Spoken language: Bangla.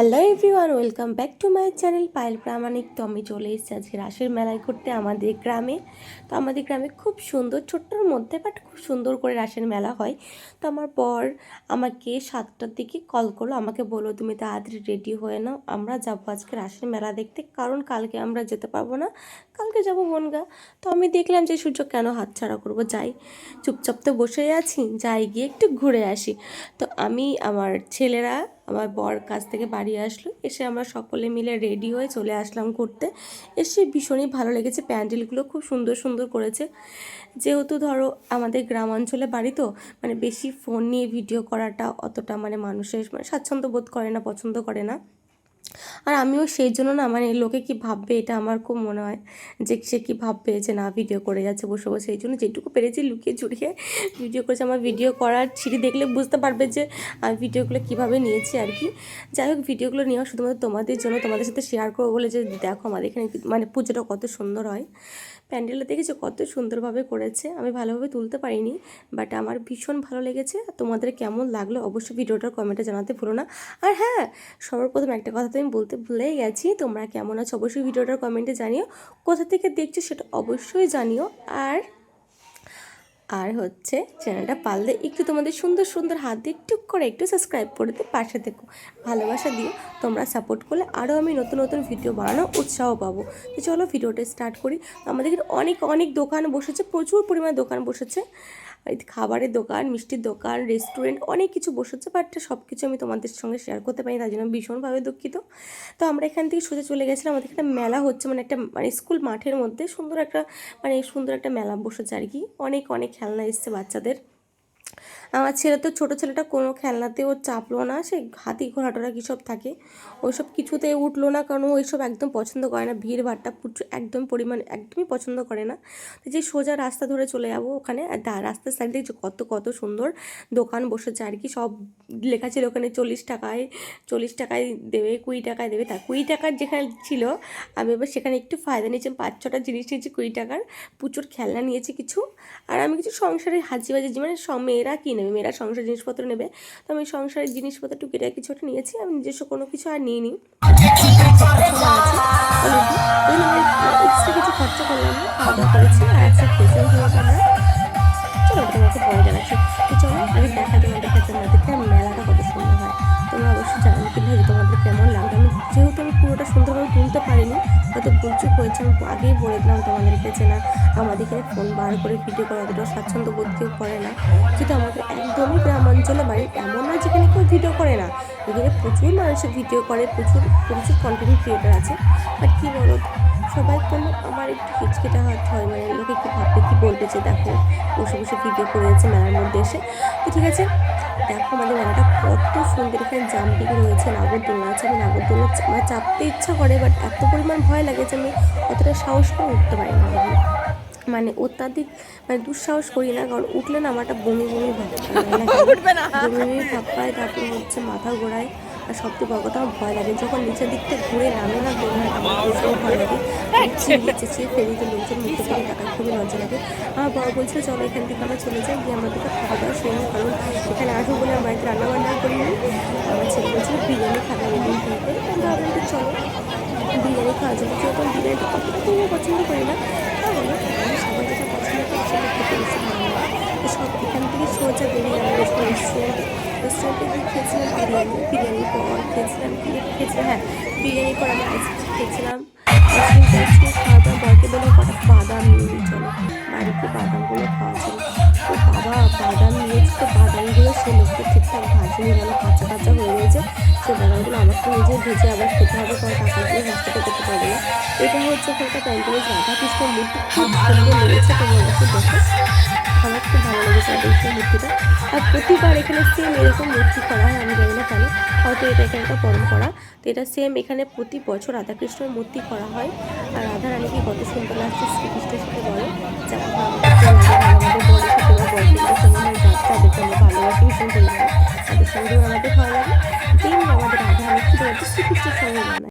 Hello everyone welcome back to my channel Payel Pramanik, তো আমি চলে এসেছি আজকে রাসের মেলায় করতে আমাদের গ্রামে। তো আমাদের গ্রামে খুব সুন্দর, ছোট্টর মধ্যে বাট খুব সুন্দর করে রাসের মেলা হয়। তো আমার পর আমাকে সাতটার দিকে কল করল, আমাকে বলল, তুমি তাড়াতাড়ি রেডি হয়ে নাও, আমরা যাব আজকে রাসের মেলা দেখতে। কারণ কালকে আমরা যেতে পারব না, কালকে যাব বনগা। তো আমি দেখলাম যে সূর্য কেন হাতছাড়া করব, যাই। চুপচাপ তো বসে আছি, যাই গিয়ে একটু ঘুরে আসি। তো আমি, আমার ছেলেরা আমার বর কাছ থেকে বাড়ি আসলো। এসে আমরা সকলে মিলে রেডি হয়ে চলে আসলাম করতে এসে ভীষণই ভালো লেগেছে প্যান্ডেলগুলো, খুব সুন্দর সুন্দর করেছে। যেহেতু ধরো আমাদের গ্রামাঞ্চলে বাড়ি তো মানে বেশি ফোন নিয়ে ভিডিও করাটা অতটা মানে মানুষের মানে স্বাচ্ছন্দ্য বোধ করে না, পছন্দ করে না। আর আমিও সেই জন্য না মানে লোকে কি ভাববে, এটা আমার খুব মনে হয় যে সে কী ভাববে যে না ভিডিও করে যাচ্ছে বসে বসে। এই জন্য যেটুকু পেরেছি লুকিয়ে চুরিয়ে ভিডিও করেছে। আমার ভিডিও করার ছিঁড়ি দেখলে বুঝতে পারবে যে আমি ভিডিওগুলো কীভাবে নিয়েছি আর কি। যাই হোক ভিডিওগুলো নেওয়া শুধুমাত্র তোমাদের জন্য, তোমাদের সাথে শেয়ার করব বলে যে দেখো আমাদের এখানে মানে পুজোটা কত সুন্দর হয়। প্যান্ডেলটা দেখেছ? কত সুন্দরভাবে করেছে। আমি ভালোভাবে তুলতে পারিনি বাট আমার ভীষণ ভালো লেগেছে। তোমাদের কেমন লাগল অবশ্যই ভিডিওটার কমেন্টে জানাতে ভুলো না। আর হ্যাঁ সর্বপ্রথম প্রথম একটা কথা তো আমি বলতে ভুলেই গেছি, তোমরা কেমন আছো অবশ্যই ভিডিওটার কমেন্টে জানিও। কোথা থেকে দেখছ সেটা অবশ্যই জানিও। আর আর হচ্ছে চ্যানেলটা পারলে একটু তোমাদের সুন্দর সুন্দর হাত দিয়ে টুক করে একটু সাবস্ক্রাইব করে দিয়ে পাশে দেখো ভালোবাসা দিও, তোমরা সাপোর্ট করলে আরও আমি নতুন নতুন ভিডিও বানানো উৎসাহ পাবো। তো চলো ভিডিওটা স্টার্ট করি। আমাদের অনেক অনেক দোকান বসেছে, প্রচুর পরিমাণে দোকান বসেছে। খাবারের দোকান, মিষ্টির দোকান রেস্টুরেন্ট অনেক কিছু বসেছে বাট সব কিছু আমি তোমাদের সঙ্গে শেয়ার করতে পারি তার জন্য ভীষণভাবে দুঃখিত। তো আমরা এখান থেকে সোজা চলে গেছিলাম, আমাদের একটা মেলা হচ্ছে মানে একটা মানে স্কুল মাঠের মধ্যে সুন্দর একটা মানে সুন্দর একটা মেলা বসেছে আর কি। অনেক অনেক খেলনা এসছে বাচ্চাদের। আমার ছেলে তো ছোটো ছেলেটা কোনো খেলনাতেও চাপলো না, সে হাতি ঘোড়াটোরা কী সব থাকে? ওইসব কিছুতে উঠল না কারণ ওইসব একদম পছন্দ করে না, ভিড় ভাড়টা প্রচুর একদম পরিমাণ একদমই পছন্দ করে না। যে সোজা রাস্তা ধরে চলে যাব ওখানে, আর রাস্তার সাইড দিয়ে কত কত সুন্দর দোকান বসেছে আর কি, সব লেখা ছিল ওখানে চল্লিশ টাকায় চল্লিশ টাকায় দেবে, কুড়ি টাকায় দেবে, তা কুড়ি টাকার যেখানে ছিল, আমি এবার সেখানে একটু ফায়দা নিয়েছি, পাঁচ ছটা জিনিস নিয়েছি কুড়ি টাকার, প্রচুর খেলনা নিয়েছি কিছু, আর আমি কিছু সংসারের হাজি বাজি মানে মেয়েরা কিনে নেবে, মেয়েরা সংসার জিনিসপত্র নেবে। তো আমি সংসারের জিনিসপত্র টুকিটা কিছু একটা নিয়েছি, আমি নিজস্ব কোনো কিছু আর নিই নি এক্সট্রা কিছু খরচা করলাম খাওয়া দাওয়া করেছি, আর একটা চলো আমি দেখা তোমাদের দেখা মেলাটা অবশ্যই জানো কিন্তু তোমাদের কেমন লাগবে আমি যেহেতু আমি পুরোটা সুন্দরভাবে তুলতে পারিনি, হয়তো ভুলচুক হয়েছে, আমি আগেই বলে দিলাম তোমাদেরকে যে না আমাদের এখানে ফোন বার করে ভিডিও করা অতটা স্বাচ্ছন্দ্য বোধ কেউ করে না। কিন্তু আমাদের একদমই গ্রামাঞ্চলে বাড়ি এমন না যেখানে কেউ ভিডিও করে না। এখানে প্রচুর মানুষের ভিডিও করে, প্রচুর প্রচুর কন্টেন্ট ক্রিয়েটার আছে। বাট কী বলো? সবাই কোনো আমার একটু হিচকেটা হাত হয়। মানে লোকে কী ভাববে কী বলবে যে দেখো বসে বসে ভিডিও করে যাচ্ছে মেলার মধ্যে এসে। তো ঠিক আছে দেখো আমাদের মেলাটা কত সুন্দর। এখানে জাম্পিং রয়েছে নাগরদোলনা আছে। আমি নাগরদোলনা আমার চাপতে ইচ্ছা করে বাট এত পরিমাণ ভয় লাগে যে আমি অতটা সাহস করে উঠতে পারি না মানে অত্যাধিক মানে দুঃসাহস করি না কারণ উঠলে না আমারটা বমি বমি ভাব বমি বমি ভাব পায় তারপর হচ্ছে মাথা ঘোরায়। আর সবচেয়ে বড় কথা আমার ভয় লাগে যখন নিচের দিকটা ঘুরে নামে না আমার ভীষণ ভয় লাগে। চেঁচিয়ে ফেরিতে লোকজন মুখে থেকে টাকা খুবই লজ্জা লাগে। আমার বাবা বলছিল চলো এখান থেকে আমরা চলে যাই গিয়ে আমাদেরকে খাওয়া দাওয়া সেরে নিই কারণ এখানে আসব বলে আমার বাড়িতে রান্না বান্না করিনি। আমার ছেলে বলছিল বিরিয়ানি খাবে ওই দিন আমরা আমাদের চলো বিরিয়ানি খাওয়া যাবে। যেরকম বিরিয়ানিটা খুবই পছন্দ করি না আমি সবাই যেটা পছন্দ করি সেটা খেতে বেশি ভালো লাগে সব এখান থেকে সোজা বেরিয়ে গেলাম রেস্টুরেন্ট রেস্টুরেন্টে গিয়ে খেয়েছিলাম, বিরিয়ানি, বিরিয়ানির পর খেয়েছিলাম খেয়েছিলাম হ্যাঁ বিরিয়ানির পর আমি আইসক্রিম খেয়েছিলাম। আইসক্রিম খেয়েছি খাওয়া দাওয়া বরকে বলে কটা বাদাম নিয়ে চলো। বাড়িতে বাদামগুলো খাওয়া ছিল তো বাবা, বাদাম নিয়েছি তো বাদামগুলো সে লোককে ঠিকঠাক ভাজিনি গেল, কাঁচা কাঁচা হয়ে গেছে। সে বাদামগুলো আমাকে নিজে ভেজে আবার খেতে হবে পরে টাকা দিয়ে হসপিটাল করতে পারবে না। এটা হচ্ছে ওখানকার প্যান্টেজ রাধাকৃষ্ণের মূর্তি। খুব সুন্দর লেগেছে, তোমরা অবশ্যই দেখো। আমার খুব ভালো লেগেছে রাধাকৃষ্ণের মূর্তিটা আর প্রতিবার এখানে সেম এরকম মূর্তি করা হয় আমি জানি না কেন হয়তো এটা এখানকার পরম্পরা তো এটা সেম এখানে প্রতি বছর রাধাকৃষ্ণের মূর্তি করা হয় আর রাধা রানীকে কত সুন্দর লাগছে শ্রীকৃষ্ণের সাথে বলে যেমন আমাদের বড় সাথে বা বড়দের সঙ্গে হয় যাত্রা ভালোবাসি ভীষণ পরিমাণে তাদের সঙ্গেও আমাদের ভালো লাগে তেমনি আমাদের রাধা রানী শ্রীকৃষ্ণের সঙ্গে